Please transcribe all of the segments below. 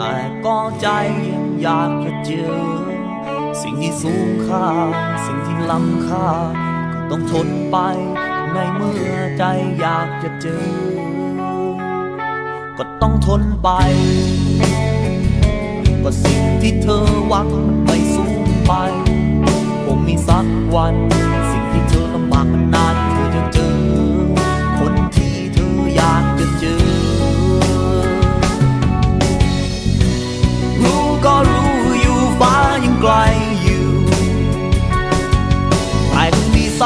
แต่ก็ใจยังอยากจะเจอ สิ่งที่สูงค่า สิ่งที่ล้ำค่า ก็ต้องทนไป ในเมื่อใจอยากจะเจอ ก็ต้องทนไป ก็สิ่งที่เธอหวังมันไม่สูงไปคงมีสักวัน สิ่งที่เธอ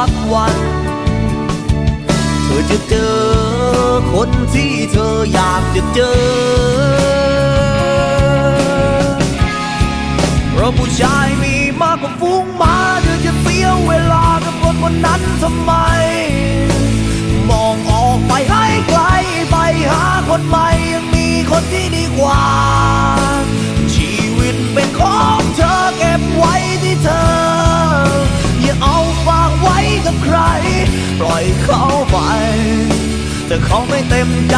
สักวัน เธอจะเจอคนที่เธออยากจะเจอ เพราะผู้ชายมีมากกว่าฟุ้งหมาเธอจะเสียเวลากับคนคนนั้นทำไม เขาไม่เต็มใจ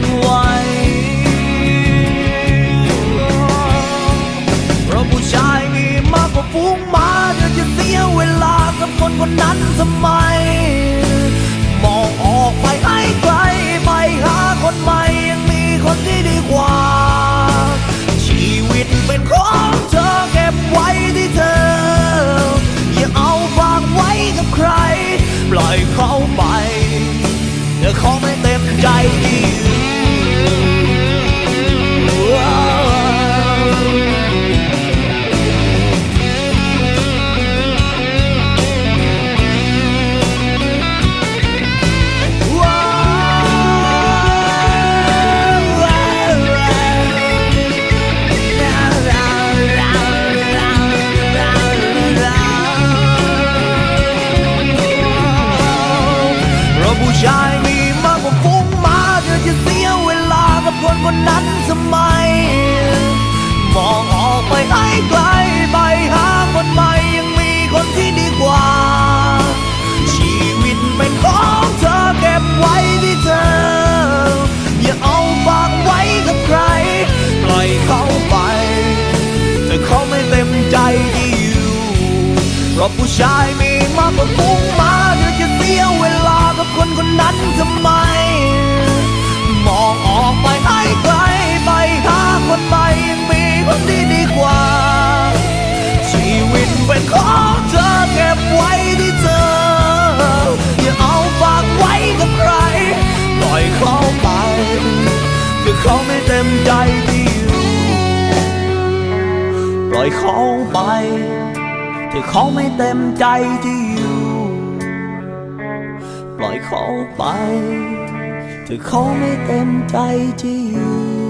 นไว้เพราะผู้ชายมีมากกว่าฟูงหมาเธอจะเสียเวลากับคนคนนั้นทำไม ผู้ชายมีมากกว่าฟุ้งมาเธอจะเสียเวลากับคนคนนั้นทำไม มองออกไปให้ไกลไปหาคนใหม่ยังมีคนที่ดีกว่า ชีวิตเป็นของเธอเก็บไว้ที่เธอ อย่าเอาฝากไว้กับใคร ปล่อยเขาไปแต่เขาไม่เต็มใจที่อยู่เพราะผู้ชายมีมากกว่าฟุ้งมาเธอจะเสียเวลา อยเขาไปถ้าเขาไม่เต็มใจที่อยู่ ปล่อยเขาไปถ้าเขาไม่เต็มใจที่อยู่